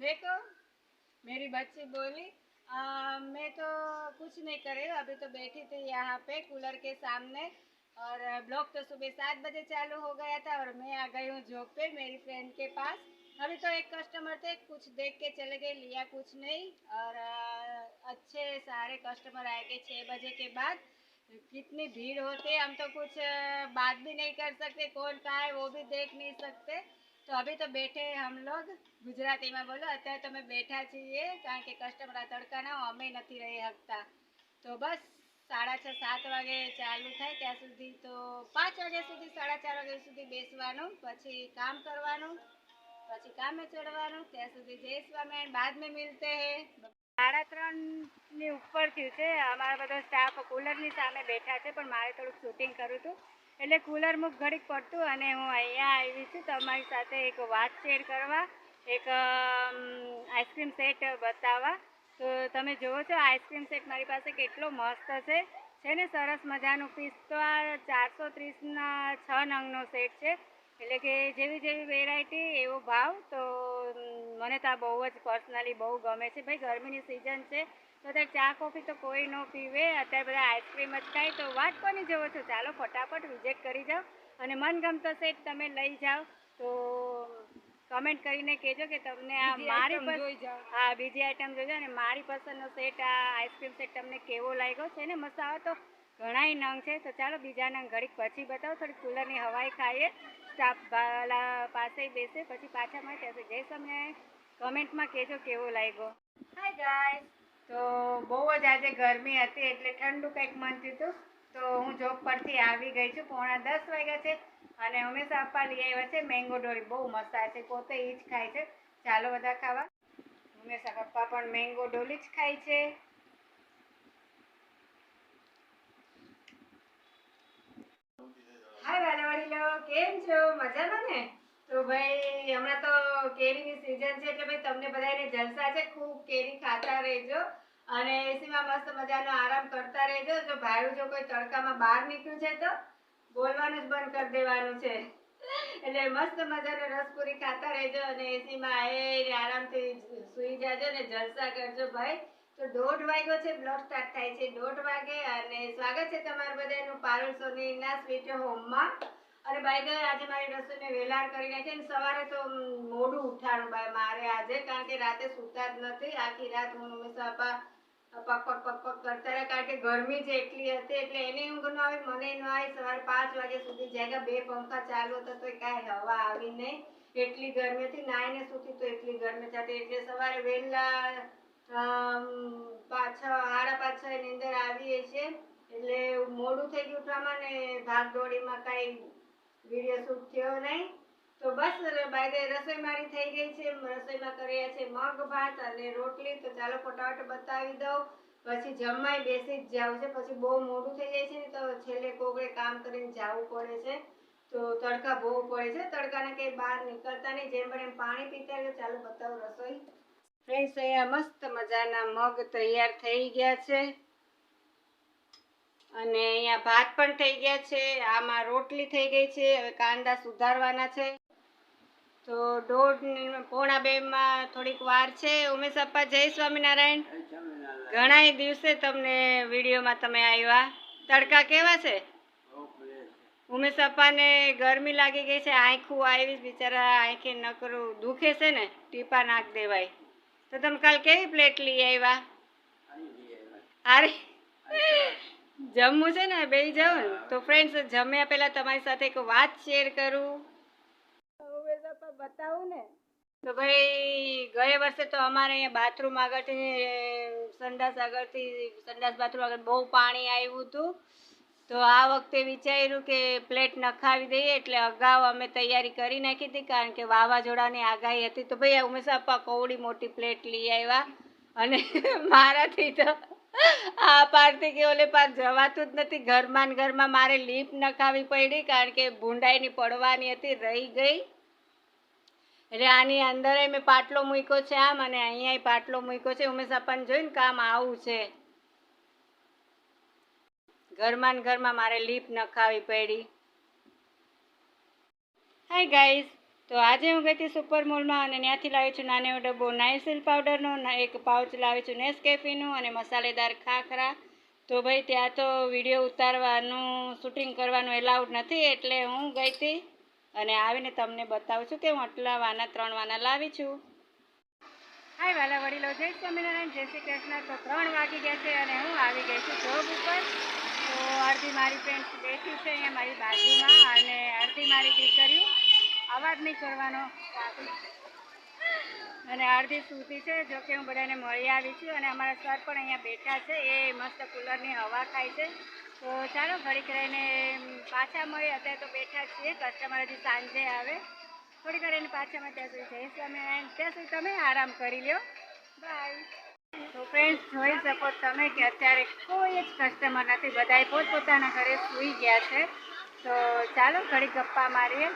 देखो मेरी बच्ची बोली "आ, मैं तो कुछ नहीं करे अभी तो बैठी थी यहाँ पे कूलर के सामने और ब्लॉग तो सुबह सात बजे चालू हो गया था और मैं आ गई हूँ जॉब पे मेरी फ्रेंड के पास। अभी तो एक कस्टमर थे कुछ देख के चले गए लिया कुछ नहीं और अच्छे सारे कस्टमर आए गए छः बजे के बाद। कितनी भीड़ होती हम तो कुछ बात भी नहीं कर सकते कौन कहाँ है वो भी देख नहीं सकते। તો અભી તો બેઠે હમ લોગ. ગુજરાતીમાં બોલો. અત્યારે તો અમે બેઠા છીએ કારણ કે કસ્ટમર આ તડકાના અમે નથી રહી શકતા. તો બસ સાડા છ, સાત વાગે ચાલુ થાય ત્યાં સુધી તો પાંચ વાગ્યા સુધી, સાડા ચાર વાગ્યા સુધી બેસવાનું, પછી કામ કરવાનું, પછી કામે ચડવાનું, ત્યાં સુધી જય સ્વામિનારાયણ બાદ મેં મિલતે હે. સાડા ત્રણની ઉપર થયું છે. અમારા બધો સ્ટાફ કુલરની સામે બેઠા છે, પણ મારે થોડુંક શૂટિંગ કરું હતું. એટલે કુલર મુખ ઘડીક પડતું અને હું અહીંયા આવી છું તમારી સાથે એક વાત શેર કરવા, એક આઈસ્ક્રીમ સેટ બતાવવા. તો તમે જુઓ છો આઈસ્ક્રીમ સેટ મારી પાસે કેટલો મસ્ત છે. છે ને સરસ મજાનું પીસ તો આ ચારસો ત્રીસના છ નંગનો સેટ છે. એટલે કે જેવી જેવી વેરાયટી એવો ભાવ તો મને તો આ બહુ જ પર્સનલી બહુ ગમે છે. ભાઈ ગરમીની સિઝન છે તો અત્યારે ચા કોફી તો કોઈ ન પીવે. અત્યારે બધા આઈસ્ક્રીમ જ ખાય. તો વાત કોની જવો છો? ચાલો ફટાફટ વિઝિટ કરી જાઓ. અને મનગમતો સેટ તમે લઈ જાઓ. તો કમેન્ટ કરીને કહેજો કે તમને આ મારી હા બીજી આઈટમ જોજો અને મારી પસંદનો સેટ આ આઈસ્ક્રીમ સેટ તમને કેવો લાગ્યો છે ને? મસ્ત આવે તો ઘણાય નંગ છે. તો ચાલો બીજા નંગ ઘડીક પછી બતાવો. થોડી કુલરની હવાઈ ખાઈએ. સ્ટાફ વાળા પાસે બેસે. પછી પાછા મળે ત્યાં જય સ્વામિનારાયણ. કમેન્ટમાં કહેજો કેવો લાગ્યો. હાય ગાય તો બહુ જ આજે ગરમી હતી એટલે ઠંડુ કંઈક મન થયું તો હું જોબ પરથી આવી ગઈ છું. પોણા દસ વાગ્યા છે. અને હંમેશા આપવા લઈ આવ્યા છે. મેંગો ડોરી બહુ મસ્ત આવે છે. પોતે એ જ ખાય છે. ચાલો બધા ખાવા. હંમેશા પપ્પા પણ મેંગો ડોલી જ ખાય છે. હાય વાલા વડીલો કેમ છો? મજામાં ને? તો ભાઈ, હમણાં તો કેરીની સિઝન છે એટલે ભાઈ તમને બધાને જલસા છે. ખૂબ કેરી ખાતા રહેજો અને એસીમાં મસ્ત મજાનો આરામ કરતા રહેજો. જો ભાઈ જો કોઈ તડકામાં બહાર નીકળ્યું છે તો બોલવાનું જ બંધ કરી દેવાનું છે. એટલે મસ્ત મજાનો રસપુરી ખાતા રહેજો અને એસીમાં એ આરામથી સૂઈ જાજો ને જલસા કરજો ભાઈ. તો દોઢ વાગ્યો છે બ્લોગ સ્ટાર્ટ થાય છે દોઢ વાગે અને સ્વાગત છે તમારા બધાનું પારુલ સોનીના સ્વીટ હોમમાં. અને બાય ધ આજે મારી રસોઈને વેલાર કરી નાખી અને સવારે તો મોડું ઉઠાણું બાય મારે આજે, કારણ કે રાતે સૂતા જ નથી. આખી રાત હું હંમેશા પા પક પક પક પક કરતા રહ્યા, કારણ કે ગરમી જ એટલી હતી, એટલે એને ઊંઘ ન આવે, મને ન આવી, સવારે પાંચ વાગ્યા સુધી જ્યાં બે પંખા ચાલુ હતા તો કાંઈ હવા આવી નહીં. એટલી ગરમી હતી નાઈને સૂતી તો એટલી ગરમી થતી, એટલે સવારે વહેલા અમ, આડા પાછા એની અંદર આવીએ છીએ. એટલે મોડું થઈ ગયું ઉઠવામાં ને ભાગદોડીમાં કાંઈ વીડિયો શૂટ થયો નહીં. તો બસ બાય રસોઈ મારી થઈ ગઈ છે. રસોઈમાં કર્યા છે મગ ભાત અને રોટલી. તો ચાલો ફટાફટ બતાવી દઉં. પછી જમવાય બેસી જ જાવ છે. પછી બહુ મોડું થઈ જાય છે ને તો છેલ્લે કોકડે કામ કરીને જવું પડે છે. તો તડકા બહુ પડે છે. તડકાને કંઈ બહાર નીકળતા નહીં. જેમ પણ એમ પાણી પીતા ચાલો બતાવું રસોઈ. ફ્રેન્ડ્સ અહીંયા મસ્ત મજાના મગ તૈયાર થઈ ગયા છે. અને અહીંયા ભાત પણ થઈ ગયા છે. આમાં રોટલી થઈ ગઈ છે. હવે કાંદા સુધારવાના છે. તો દોઢ પોણા બે માં થોડીક વાર છે. ઉમેશ અપ્પા, જય સ્વામિનારાયણ. ઘણા દિવસે તમને વિડીયોમાં તમે આવ્યા. તડકા કેવા છે? ઉમેશ અપ્પાને ગરમી લાગી ગઈ છે. આંખું આવી બિચારા આંખે નકરું દુખે છે ને. ટીપા નાખ દેવાય. તો તમે કાલ કેવી પ્લેટ લઈ આવ્યા? અરે જમવું છે ને બે જાઉં ને. તો ફ્રેન્ડ્સ જમ્યા પહેલા તમારી સાથે એક વાત શેર કરું. બતાવું ને. તો ભાઈ ગયા વર્ષે તો અમારે અહીંયા બાથરૂમ આગળથી સંડાસ આગળથી સંડાસ બાથરૂમ આગળ બહુ પાણી આવ્યું હતું. તો આ વખતે વિચાર્યું કે પ્લેટ નખાવી દઈએ એટલે અગાઉ અમે તૈયારી કરી નાખી હતી કારણ કે વાવાઝોડાની આગાહી હતી. તો ભાઈ ઉમેશ આપા કવડી મોટી પ્લેટ લઈ આવ્યા અને મારાથી તો આ પારથી કે ઓલે પાર જવાતું જ નથી. ઘરમાં ને ઘરમાં મારે લીપ નખાવી પડી કારણ કે ભૂંડાઈની પડવાની હતી, રહી ગઈ. એટલે આની અંદર મેં પાટલો મૂક્યો છે આમ અને અહીંયા પાટલો મૂક્યો છે. ઉમેશ આપણને જોઈને કામ આવું છે. ઘરમાં ઘરમાં મારે લીપ નખાવી પડી. હાય ગાઈઝ તો આજે હું ગઈ હતી સુપર મોલમાં અને ત્યાંથી લાવી છું નાનો ડબ્બો નાઇસિલ પાવડરનો એક પાઉચ લાવી છું નેસકેફીનું અને મસાલેદાર ખાખરા. તો ભાઈ, ત્યાં તો વીડિયો ઉતારવાનું, શૂટિંગ કરવાનું એલાઉડ નથી એટલે હું ગઈ હતી અને આવીને તમને બતાવું છું કે હું આટલા વાના, ત્રણ વાના લાવી છું હાય વાલા વડીલો જય સ્વામિનારાયણ જય શ્રી કૃષ્ણ. તો ત્રણ વાગી ગયા છે અને હું આવી ગઈ છું જોબ ઉપર. તો અડધી મારી ફ્રેન્ડ બેઠી છે અહીંયા મારી બાજુમાં અને અડધી મારી દીકરીઓ. અવાજ નહીં કરવાનો. અને અડધી સૂતી છે, જો કે હું બધાને મળી આવી છું. અને અમારા સર પણ અહીંયા બેઠા છે. એ મસ્ત કુલરની હવા ખાય છે. તો ચાલો ઘડીક રહીને પાછા મળીએ. અત્યારે તો બેઠા છીએ. કસ્ટમર હજી સાંજે આવે. થોડીક રહીને પાછા મળે ત્યાં સુધી જય સ્વામિનારાયણ. ત્યાં સુધી તમે આરામ કરી લ્યો. બાય તો જોઈ શકો તમે કે અત્યારે કોઈ જ કસ્ટમર નથી. બધાએ પોતપોતાના ઘરે સૂઈ ગયા છે. તો ચાલો ઘડી ગપ્પા મારીએ.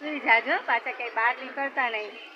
સૂઈ જાજો, પાછા કંઈ બહાર નીકળતા નહીં.